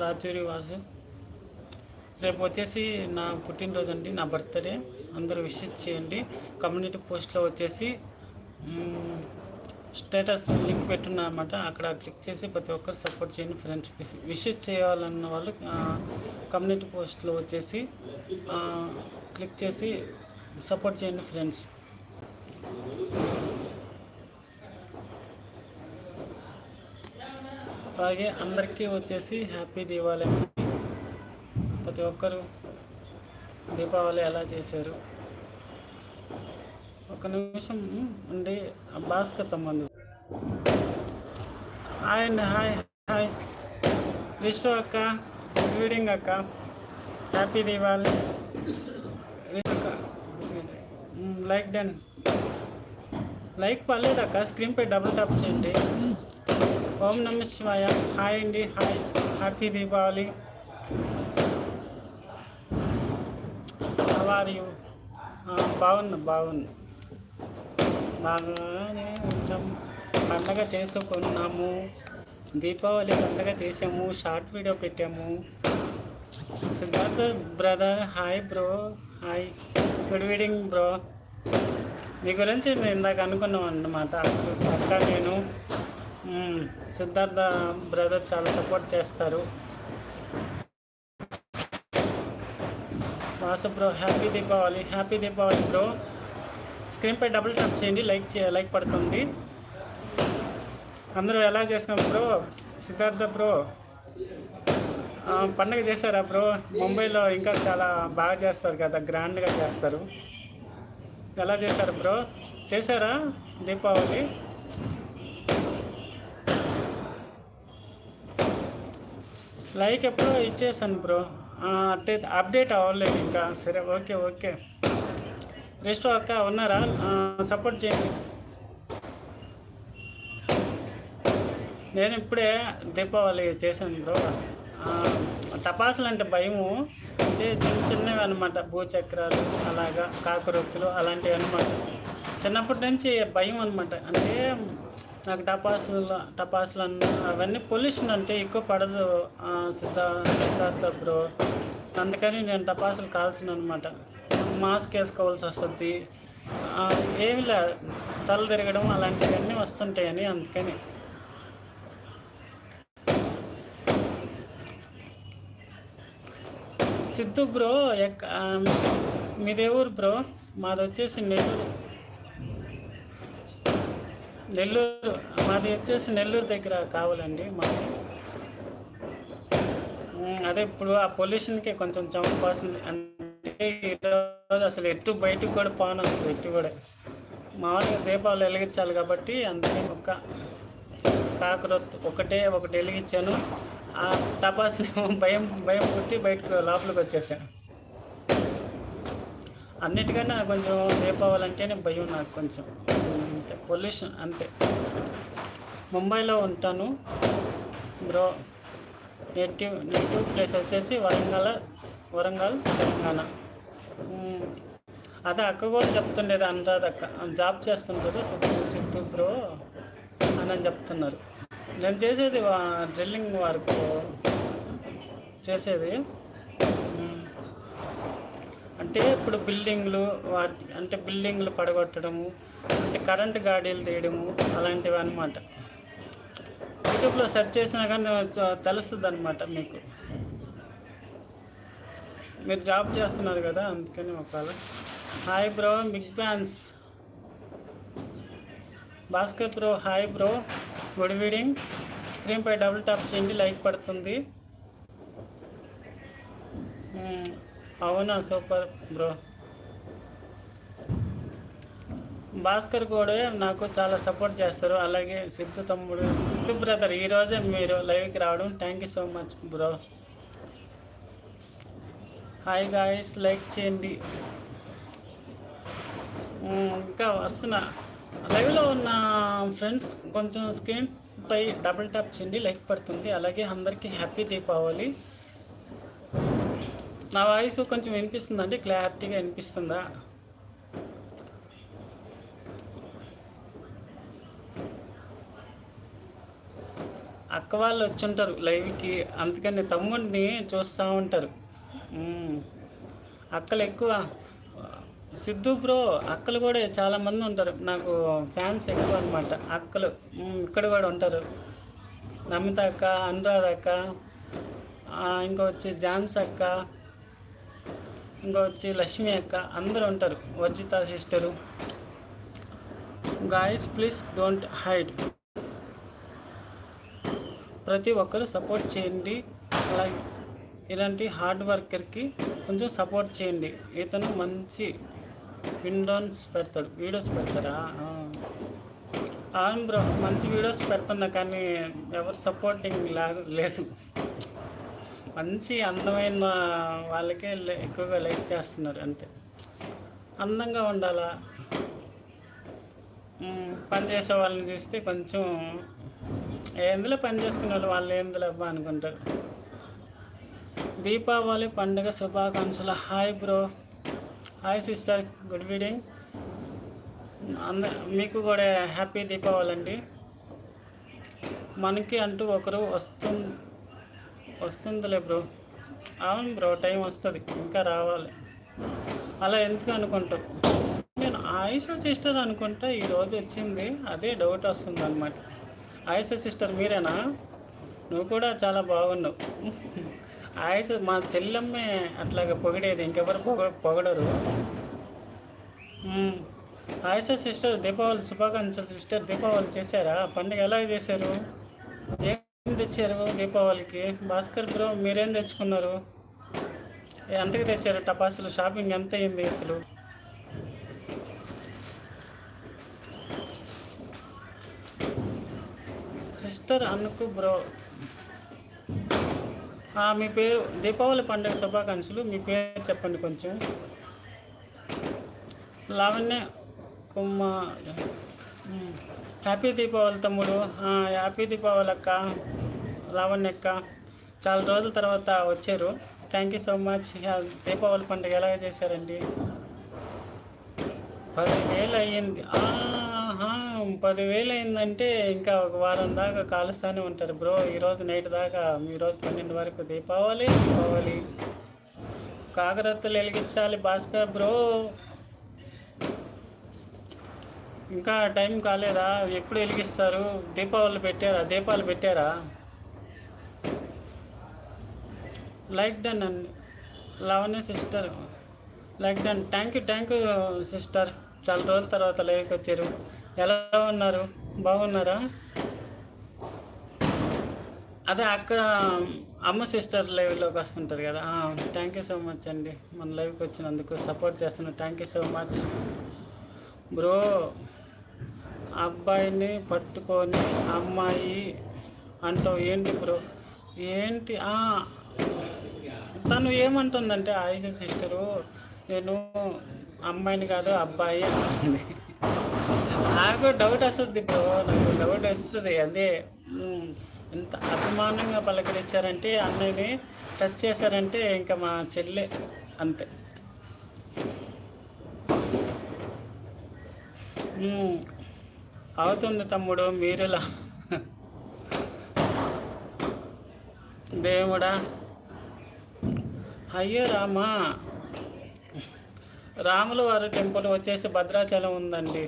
రాచూరి వాసు. రేపు వచ్చేసి నా పుట్టినరోజు అండి నా బర్త్డే. అందరూ విషెస్ చేయండి. కమ్యూనిటీ పోస్ట్లో వచ్చేసి స్టేటస్ లింక్ పెట్టున్నా అనమాట అక్కడ క్లిక్ చేసి ప్రతి ఒక్కరు సపోర్ట్ చేయండి ఫ్రెండ్స్. విషెస్ చేయాలన్న వాళ్ళు కమ్యూనిటీ పోస్ట్లో వచ్చేసి క్లిక్ చేసి సపోర్ట్ చేయండి ఫ్రెండ్స్. అలాగే అందరికీ వచ్చేసి హ్యాపీ దీపావళి అండి. ప్రతి ఒక్కరు దీపావళి ఎలా చేశారు? ఒక నిమిషం ఉండి ఆ భాస్కర్ తమ్మంది హాయ్ అండి హాయ్ హాయ్. రిస్టు అక్క గుడ్ ఈవినింగ్ అక్క. హ్యాపీ దీపావళి. అక్క లైక్ డన్. లైక్ పర్లేదు అక్క స్క్రీన్పై డబుల్ టాప్ చేయండి. ఓం నమ శివాయ. హాయ్ అండి. Hi. Happy Deepavali. Are you బాగున్నా బాగున్నా. బాగానే ఉంటాం. పండగ చేసుకున్నాము. దీపావళి పండగ చేసాము షార్ట్ వీడియో పెట్టాము. Siddhartha brother hi bro. Hi. Good evening bro. మీ గురించి నేను ఇందాక అనుకున్నాం అన్నమాట. అక్క నేను. సిద్ధార్థ బ్రదర్ చాలా సపోర్ట్ చేస్తారు. Vasu bro happy Deepavali happy Deepavali bro. స్క్రీన్పై డబుల్ ట్యాప్ చేయండి లైక్ చే లైక్ పడుతుంది. అందరూ ఎలా చేసుకున్నాం బ్రో? సిద్ధార్థ బ్రో పండగ చేశారా బ్రో? ముంబైలో ఇంకా చాలా బాగా చేస్తారు కదా గ్రాండ్గా చేస్తారు. ఎలా చేశారు బ్రో? చేశారా దీపావళి? లైక్ ఎప్పుడో ఇచ్చేసాను బ్రో అట్టే అప్డేట్ అవ్వలేదు ఇంకా. సరే ఓకే ఓకే. రెస్ట్ అక్క ఉన్నారా? సపోర్ట్ చేయండి. నేను ఇప్పుడే దీపావళి చేశాను బ్రో టపాసులు అంటే భయము. అంటే చిన్న చిన్నవి అనమాట భూచక్రాలు అలాగా కాకరొత్తులు అలాంటివి అనమాట చిన్నప్పటి నుంచి భయం అనమాట అంటే నాకు టపాసులు టపాసులు అన్న అవన్నీ పొల్యూషన్ అంటే ఎక్కువ పడదు సిద్ధా సిద్ధార్థ బ్రో. అందుకని నేను టపాసులు కాల్సిన అనమాట మాస్క్ వేసుకోవాల్సి వస్తుంది. ఏమి లే తల తిరగడం అలాంటివన్నీ వస్తుంటాయని అందుకని. సిద్ధు బ్రో ఎక్క మీదే ఊరు బ్రో? మాది వచ్చేసి నెల్లూరు. నెల్లూరు మాది వచ్చేసి నెల్లూరు దగ్గర కావాలండి మాది. అదే ఇప్పుడు ఆ పొల్యూషన్కి కొంచెం చంపు వస్తుంది. అంటే ఈరోజు అసలు ఎటు బయటకు కూడా పోను అసలు ఎటు కూడా. మామూలుగా దీపావళి వెలిగించాలి కాబట్టి అందుకే ఒక కాకరొత్తు ఒకటే ఒకటి వెలిగించాను. ఆ తపాసుని భయం భయం పుట్టి బయటకు లోపలికి వచ్చేసాను. అన్నిటికన్నా కొంచెం దీపావళి అంటేనే భయం నాకు కొంచెం. పొల్యూషన్ అంతే. ముంబైలో ఉంటాను. బ్రో నేటివ్ నేటివ్ ప్లేస్ వచ్చేసి వరంగల్ వరంగల్ తెలంగాణ. అదే అక్క కూడా చెప్తుండేది అనురాధ అక్క. జాబ్ చేస్తుంటారు సిద్ధు సిద్ధు బ్రో అని అని చెప్తున్నారు. నేను చేసేది డ్రిల్లింగ్ వర్క్ చేసేది. అంటే ఇప్పుడు బిల్డింగ్లు వాటి అంటే బిల్డింగ్లు పడగొట్టడము అంటే కరెంటు గాడీలు తీయడము అలాంటివి అనమాట యూట్యూబ్లో సెర్చ్ చేసినా కానీ తెలుస్తుంది అనమాట మీకు. మీరు జాబ్ చేస్తున్నారు కదా అందుకని ఒకవేళ. Hi bro big fans. Bhaskar bro hi bro. Good evening. స్క్రీన్పై డబుల్ ట్యాప్ చేయండి లైక్ పడుతుంది. అవునా సూపర్ బ్రో. భాస్కర్ కూడా నాకు చాలా సపోర్ట్ చేస్తారు. అలాగే సిద్ధు తమ్ముడు సిద్ధు బ్రదర్ ఈరోజే మీరు లైవ్కి రావడం. Thank you so much bro. Hi guys like చేయండి. ఇంకా వస్తున్నా. లైవ్లో ఉన్న ఫ్రెండ్స్ కొంచెం స్క్రీన్ పై డబుల్ ట్యాప్ చేయండి. లైక్ పడుతుంది. అలాగే అందరికీ హ్యాపీ దీపావళి. నా వాయిస్ కొంచెం వినిపిస్తుందండి? క్లారిటీగా వినిపిస్తుందా? అక్క వాళ్ళు వచ్చి ఉంటారు లైవ్కి. అందుకని తమ్ముడిని చూస్తూ ఉంటారు. అక్కలు ఎక్కువ. సిద్ధు బ్రో అక్కలు కూడా చాలామంది ఉంటారు. నాకు ఫ్యాన్స్ ఎక్కువ అనమాట అక్కలు. ఇక్కడ కూడా ఉంటారు. నమిత అక్క అనురాధ అక్క ఇంకా వచ్చి జాన్స్ అక్క ఇంకా వచ్చి లక్ష్మి అక్క. అందరూ ఉంటారు. Varjitha sister. Guys please don't hide ప్రతి ఒక్కరు సపోర్ట్ చేయండి. అలాగే ఇలాంటి హార్డ్ వర్కర్కి కొంచెం సపోర్ట్ చేయండి. ఇతను మంచి విండోన్స్ పెడతాడు. వీడియోస్ పెడతారా అవును బ్రో మంచి వీడియోస్ పెడుతున్నా కానీ ఎవరు సపోర్టింగ్ లేదు. మంచి అందమైన వాళ్ళకే ఎక్కువగా లైక్ చేస్తున్నారు అంతే. అందంగా ఉండాలా? పనిచేసే పని చేసే వాళ్ళని చూస్తే కొంచెం ఎందులో పని చేసుకునే వాళ్ళు వాళ్ళు ఎందులో అబ్బా అనుకుంటారు. దీపావళి పండుగ శుభాకాంక్షలు. Hi bro. Hi sister. Good evening. అంద మీకు కూడా హ్యాపీ దీపావళి అండి. మనకి అంటూ ఒకరు వస్తు వస్తుందిలే బ్రో. అవును బ్రో టైం వస్తుంది ఇంకా రావాలి. అలా ఎందుకు అనుకుంటావు? నేను ఆయుష సిస్టర్ అనుకుంటా ఈరోజు వచ్చింది అదే డౌట్ వస్తుంది అనమాట ఆయుష సిస్టర్ మీరేనా? నువ్వు కూడా చాలా బాగున్నావు. ఆయుష మా చెల్లెమ్మే అట్లాగా పొగిడేది ఇంకెవరు పొగ పొగడరు. ఆయుష సిస్టర్ దీపావళి శుభాకాంక్షలు సిస్టర్ దీపావళి చేశారా? పండుగ ఎలా చేశారు? ఏం తెచ్చారు దీపావళికి? భాస్కర్ బ్రో మీరేం తెచ్చుకున్నారు? ఎంతకి తెచ్చారు టపాసులు? షాపింగ్ ఎంత అయింది అసలు? సిస్టర్ అనుకు బ్రో. మీ పేరు దీపావళి పండుగ శుభాకాంక్షలు. మీ పేరు చెప్పండి కొంచెం. లావణ్య కుమ్మ హ్యాపీ దీపావళి తమ్ముడు. హ్యాపీ దీపావళి అక్క. లావణ్య అక్క చాలా రోజుల తర్వాత వచ్చారు. Thank you so much Deepavali పండుగ ఎలాగ చేశారండి? పదివేలు అయ్యింది పదివేలు అయిందంటే ఇంకా ఒక వారం దాకా కాలుస్తూనే ఉంటారు బ్రో. ఈరోజు నైట్ దాకా ఈరోజు పన్నెండు వరకు దీపావళి దీపావళి. కాకరత్తులు వెలిగించాలి భాస్కర్ బ్రో. ఇంకా టైం కాలేదా? ఎప్పుడు వెలిగిస్తారు? దీపావళి పెట్టారా? దీపాలు పెట్టారా? లైక్ డన్ అండి. Lavanya sister. Like done. Thank you thank you sister. చాలా రోజుల తర్వాత లైవ్కి వచ్చారు. ఎలా ఉన్నారు? బాగున్నారా? అదే అక్క అమ్మ సిస్టర్ లైవ్లోకి వస్తుంటారు కదా. థ్యాంక్ యూ సో మచ్ అండి. మన లైవ్కి వచ్చినందుకు సపోర్ట్ చేస్తున్నారు thank you so much. Bro అబ్బాయిని పట్టుకొని అమ్మాయి అంటావు ఏంటి బ్రో? ఏంటి? తను ఏమంటుందంటే ఆయుష సిస్టరు నేను అమ్మాయిని కాదు అబ్బాయి అంటుంది నాకు డౌట్ వస్తుంది బ్రో నాకు డౌట్ వస్తుంది. అదే ఎంత అభిమానంగా పలకరించారంటే అన్నయ్యని టచ్ చేశారంటే ఇంకా మా చెల్లె అంతే. అవుతుంది తమ్ముడు మీరులా? దేవుడా అయ్యో రామా. రాముల వారి టెంపుల్ వచ్చేసి భద్రాచలం ఉందండి.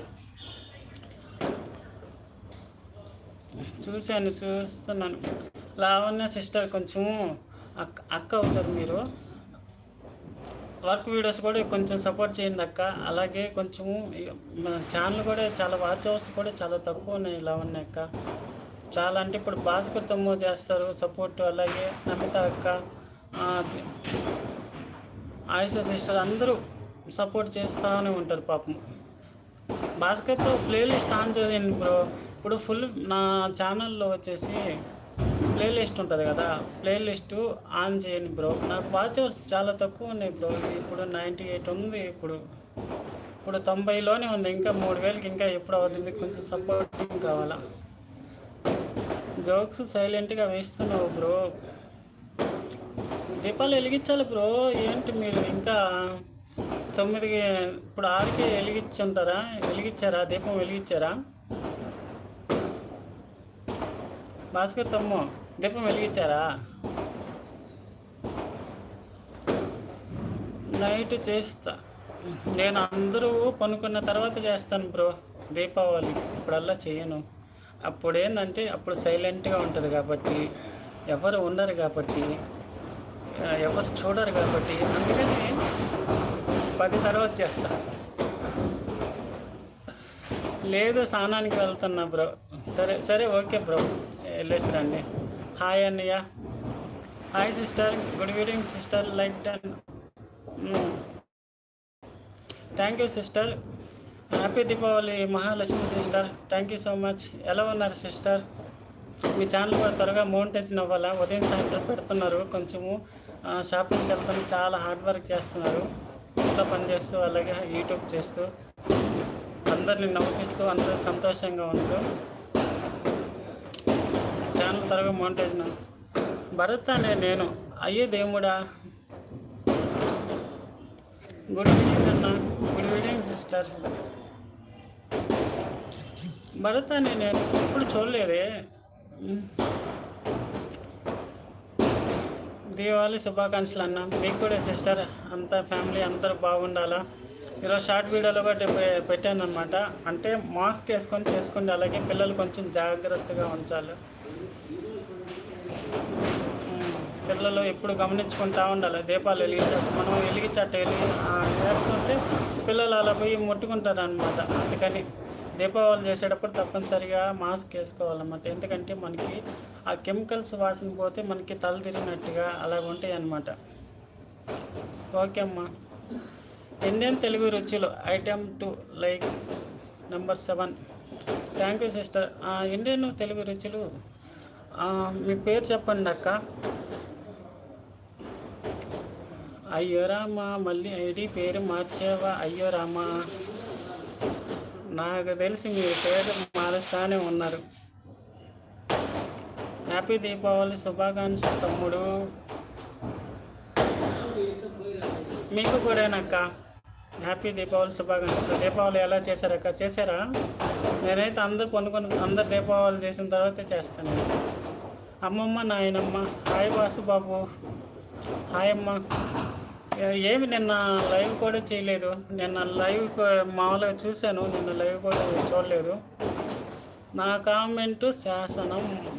చూశాను చూస్తున్నాను. లావణ్య సిస్టర్ కొంచెం అక్క అక్క అవుతారు మీరు. వర్క్ వీడియోస్ కూడా కొంచెం సపోర్ట్ చేయండి అక్క. అలాగే కొంచెము మన ఛానల్ కూడా చాలా వాచ్ అవర్స్ కూడా చాలా తక్కువ ఉన్నాయి లావణ్య అక్క. చాలా అంటే ఇప్పుడు భాస్కర్ తమ్ము చేస్తారు సపోర్ట్. అలాగే నమిత అక్క. ఆయుష సిస్టర్ అందరూ సపోర్ట్ చేస్తూనే ఉంటారు పాపం. భాస్కర్తో ప్లేలిస్ట్ ఆన్ చేయండి బ్రో. ఇప్పుడు ఫుల్ నా ఛానల్లో వచ్చేసి ప్లేలిస్ట్ ఉంటుంది కదా ప్లేలిస్ట్ ఆన్ చేయండి బ్రో. నాకు వాచర్స్ చాలా తక్కువ ఉన్నాయి బ్రో. ఇప్పుడు నైంటీ ఎయిట్ ఉంది ఇప్పుడు. ఇప్పుడు తొంభైలోనే ఉంది. ఇంకా మూడు వేలకి ఇంకా ఎప్పుడు అవుతుంది? కొంచెం సపోర్టింగ్ కావాలా? జోక్స్ సైలెంట్గా వేస్తున్నావు బ్రో. దీపాలు వెలిగించాలి బ్రో. ఏంటి మీరు ఇంకా తొమ్మిదికి ఇప్పుడు ఆరుకే వెలిగించుంటారా? వెలిగించారా? దీపం వెలిగించారా? భాస్కర్ తమ్ము దీపం వెలిగించారా? నైట్ చేస్తా. నేను అందరూ పనుకున్న తర్వాత చేస్తాను బ్రో దీపావళి. ఇప్పుడల్లా చేయను. అప్పుడు ఏంటంటే అప్పుడు సైలెంట్గా ఉంటుంది కాబట్టి ఎవరు ఉండరు కాబట్టి. ఎవరు చూడరు కాబట్టి. అందుకని పది తర్వాత చేస్తా. లేదు స్నానానికి వెళ్తున్నా బ్రో. సరే సరే ఓకే బ్రో. వెళ్ళేసి రండి. హాయ్ అన్నయ్య. Hi sister. Good evening sister like done thank you sister. Happy Deepavali Mahalakshmi sister. Thank you so much. ఎలా ఉన్నారు సిస్టర్? మీ ఛానల్ కూడా త్వరగా మౌంటేషన్ అవ్వాలా? ఉదయం సాయంత్రం పెడుతున్నారు కొంచెము. షాపింగ్కి వెళ్తాను చాలా హార్డ్ వర్క్ చేస్తున్నారు. ఇంట్లో పని చేస్తూ అలాగే యూట్యూబ్ చేస్తూ అందరిని నవ్విస్తూ అందరూ సంతోషంగా ఉంటూ ఛానల్ త్వరగా మౌంటేషన్ భరత్ అనే నేను అయ్యే దేవుడా? గుడ్ ఈవినింగ్ అన్న. Good evening sister. భరత్ అనే నేను ఎప్పుడు చూడలేదే. దీపావళి శుభాకాంక్షలు అన్న. మీకు కూడా సిస్టర్ అంతా ఫ్యామిలీ అందరూ బాగుండాలా? ఈరోజు షార్ట్ వీడియోలో కూడా పె- పెట్టాను అనమాట అంటే మాస్క్ వేసుకొని చేసుకోండి అలాగే పిల్లలు కొంచెం జాగ్రత్తగా ఉంచాలి. పిల్లలు ఎప్పుడు గమనించుకుంటా ఉండాలి. దీపాలు వెలిగించట్టు మనం వెలిగించట్టు వెలిగి వేస్తుంటే పిల్లలు అలా పోయి ముట్టుకుంటారు అనమాట అందుకని దీపావళి చేసేటప్పుడు తప్పనిసరిగా మాస్క్ వేసుకోవాలన్నమాట. ఎందుకంటే మనకి ఆ కెమికల్స్ వాసన పోతే మనకి తల తిరిగినట్టుగా అలా ఉంటాయి అన్నమాట ఓకే అమ్మా. ఇండియన్ తెలుగు రుచులు? Item two like number seven. Thank you sister Indian Telugu రుచులు? మీ పేరు చెప్పండి అక్క. అయ్యో రామా మళ్ళీ ఐడి పేరు మార్చేవా? అయ్యో రామా. నాకు తెలిసి మీ పేరు మారుస్తానే ఉన్నారు. హ్యాపీ దీపావళి శుభాకాంక్షలు తమ్ముడు. మీకు కూడానక్క హ్యాపీ దీపావళి శుభాకాంక్షలు. దీపావళి ఎలా చేశారక్క చేశారా? నేనైతే అందరు కొనుక్కొని అందరు దీపావళి చేసిన తర్వాతే చేస్తాను. అమ్మమ్మ నాయనమ్మ హాయ్ వాసుబాబు హాయమ్మ హాయ్ అమ్మ. ఏమి నిన్న లైవ్ కూడా చేయలేదు. నిన్న లైవ్ మామూలుగా చూశాను నిన్న లైవ్ కూడా చూడలేదు. నా కామెంటు శాసనం.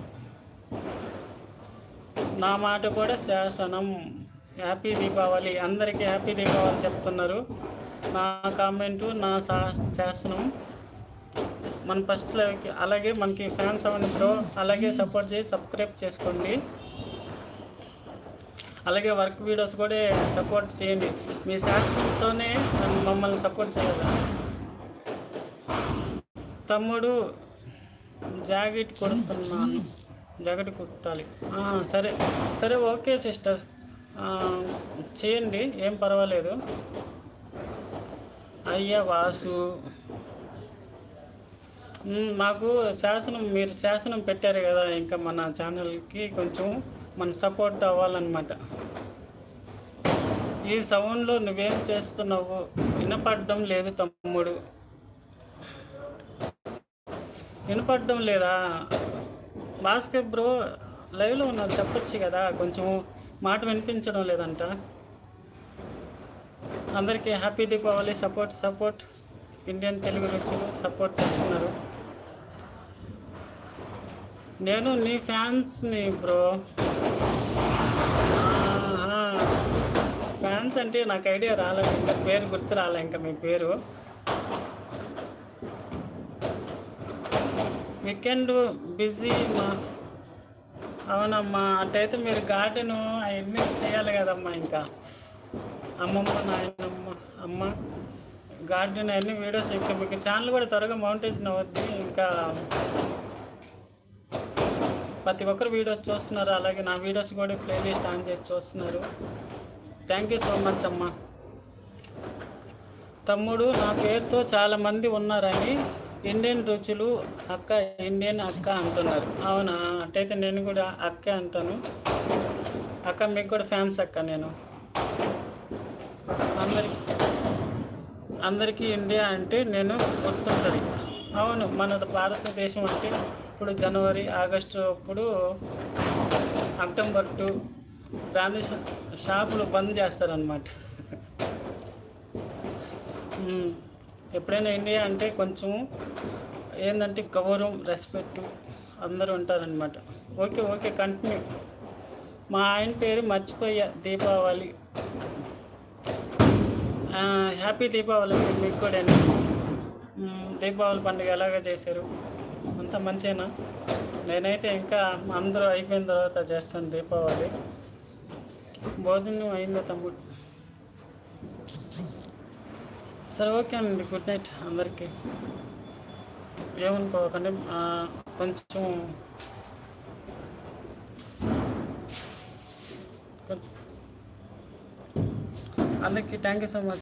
నా మాట కూడా శాసనం. హ్యాపీ దీపావళి. అందరికీ హ్యాపీ దీపావళి చెప్తున్నారు. నా కామెంటు నా శా- శాసనం. మన ఫస్ట్ అలాగే మనకి ఫ్యాన్స్ అవ్వండి బ్రో అలాగే సపోర్ట్ చేసి సబ్స్క్రైబ్ చేసుకోండి. అలాగే వర్క్ వీడియోస్ కూడా సపోర్ట్ చేయండి. మీ శాసనంతోనే మమ్మల్ని సపోర్ట్ చేయాలి. తమ్ముడు జాకెట్ కొడుతున్నాను జాకెట్ కుట్టాలి. సరే. సరే ఓకే సిస్టర్. చేయండి. ఏం పర్వాలేదు. అయ్యా వాసు. మాకు శాసనం మీరు శాసనం పెట్టారు కదా ఇంకా మన ఛానల్కి కొంచెం మన సపోర్ట్ అవ్వాలన్నమాట. ఈ సౌండ్లో నువ్వేం చేస్తున్నావు? వినపడడం లేదు తమ్ముడు. వినపడడం లేదా? భాస్కర్ బ్రో లైవ్లో ఉన్నారు చెప్పొచ్చు కదా? కొంచెం మాట వినిపించడం లేదంట. అందరికీ happy Deepavali support support. Indian Telugu రుచులు సపోర్ట్ చేస్తున్నారు. నేను నీ ఫ్యాన్స్ని బ్రో. ఫ్రెండ్స్ అంటే నాకు ఐడియా రాలేదు ఇంకా పేరు గుర్తు రాలే ఇంకా మీ పేరు. వీకెండ్ బిజీ మా అవునమ్మా. అట్టయితే మీరు గార్డెను అవన్నీ చేయాలి కదమ్మా ఇంకా. అమ్మమ్మ నాయనమ్మ అమ్మ గార్డెన్ అన్ని వీడియోస్ ఇంకా మీకు ఛానల్ కూడా త్వరగా మౌంటేషన్ అవుద్ది. ఇంకా ప్రతి ఒక్కరు వీడియోస్ చూస్తున్నారు. అలాగే నా వీడియోస్ కూడా ప్లేలిస్ట్ ఆన్ చేసి చూస్తున్నారు. థ్యాంక్ యూ సో మచ్ అమ్మ. తమ్ముడు నా పేరుతో చాలామంది ఉన్నారని ఇండియన్ రుచులు అక్క ఇండియన్ అక్క అంటున్నారు. అవునా? అట్టయితే నేను కూడా అక్క అంటాను. అక్క మీకు కూడా ఫ్యాన్స్ అక్క నేను. అందరి అందరికీ ఇండియా అంటే నేను గుర్తుంటుంది. అవును మన భారతదేశం అంటే ఇప్పుడు జనవరి ఆగస్టు అప్పుడు అక్టోబర్ టూ బ్రాందీ షాపులు బంద్ చేస్తారనమాట ఎప్పుడైనా ఇండియా అంటే కొంచెం ఏంటంటే గౌరవం రెస్పెక్ట్ అందరూ ఉంటారనమాట ఓకే ఓకే కంటిన్యూ మా ఆయన పేరు మర్చిపోయా దీపావళి. హ్యాపీ దీపావళి అండి మీకు కూడా దీపావళి పండుగ ఎలాగ చేశారు? అంత మంచిగా నేనైతే ఇంకా అందరూ అయిపోయిన తర్వాత చేస్తాను దీపావళి. భోజనం అయిందా తమ్ముడు? సరే ఓకే అండి. గుడ్ నైట్ అందరికీ. ఏమనుకోకండి. కొంచెం కొంచెం అందరికీ థ్యాంక్ యూ సో మచ్.